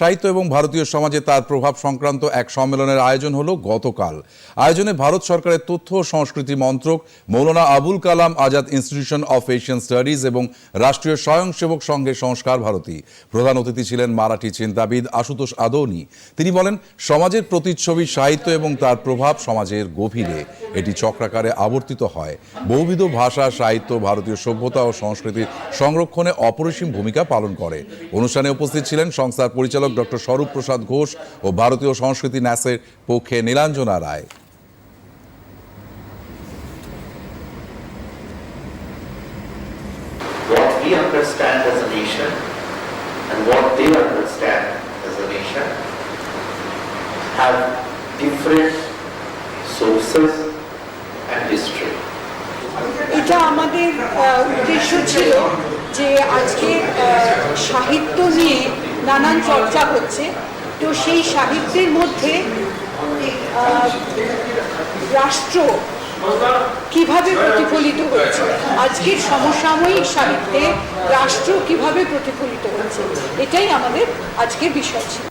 সাহিত্য এবং ভারতীয় সমাজে তার প্রভাব সংক্রান্ত এক সম্মেলনের আয়োজন হলো গতকাল। আয়োজনে ভারত সরকারের তথ্য ও সংস্কৃতি মন্ত্রক Maulana Abul Kalam Azad institution of Asian studies এবং রাষ্ট্রীয় স্বয়ংসেবক সংঘের সংস্কার ভারতী। প্রধান অতিথি ছিলেন মারাঠি চিন্তাবিদ আশুতোষ আদৌনি। তিনি বলেন, সমাজের প্রতিচ্ছবি সাহিত্য এবং তার প্রভাব সমাজের গভীরে। এটি চক্রাকারে আবর্তিত হয় বহুবিধ ভাষা, সাহিত্য, ভারতীয় সভ্যতা ও সংস্কৃতির সংরক্ষণে অপরিসীম ভূমিকা পালন করে অনুষ্ঠানে উপস্থিত ছিলেন সংস্থার পরিচালক ডক্টর স্বরূপ প্রসাদ ঘোষ ও ভারতীয় সংস্কৃতি ন্যাসের পক্ষে নীলাঞ্জনা রায় understand as a nation and what they understand as a nation have different sources. এটা আমাদের উদ্দেশ্য ছিল যে আজকে সাহিত্য নিয়ে নানান চর্চা হচ্ছে। তো সেই সাহিত্যের মধ্যে রাষ্ট্র কীভাবে প্রতিফলিত হচ্ছে? আজকের সমসাময়িক সাহিত্যে রাষ্ট্র কীভাবে প্রতিফলিত হচ্ছে? এটাই আমাদের আজকের বিষয় ছিল।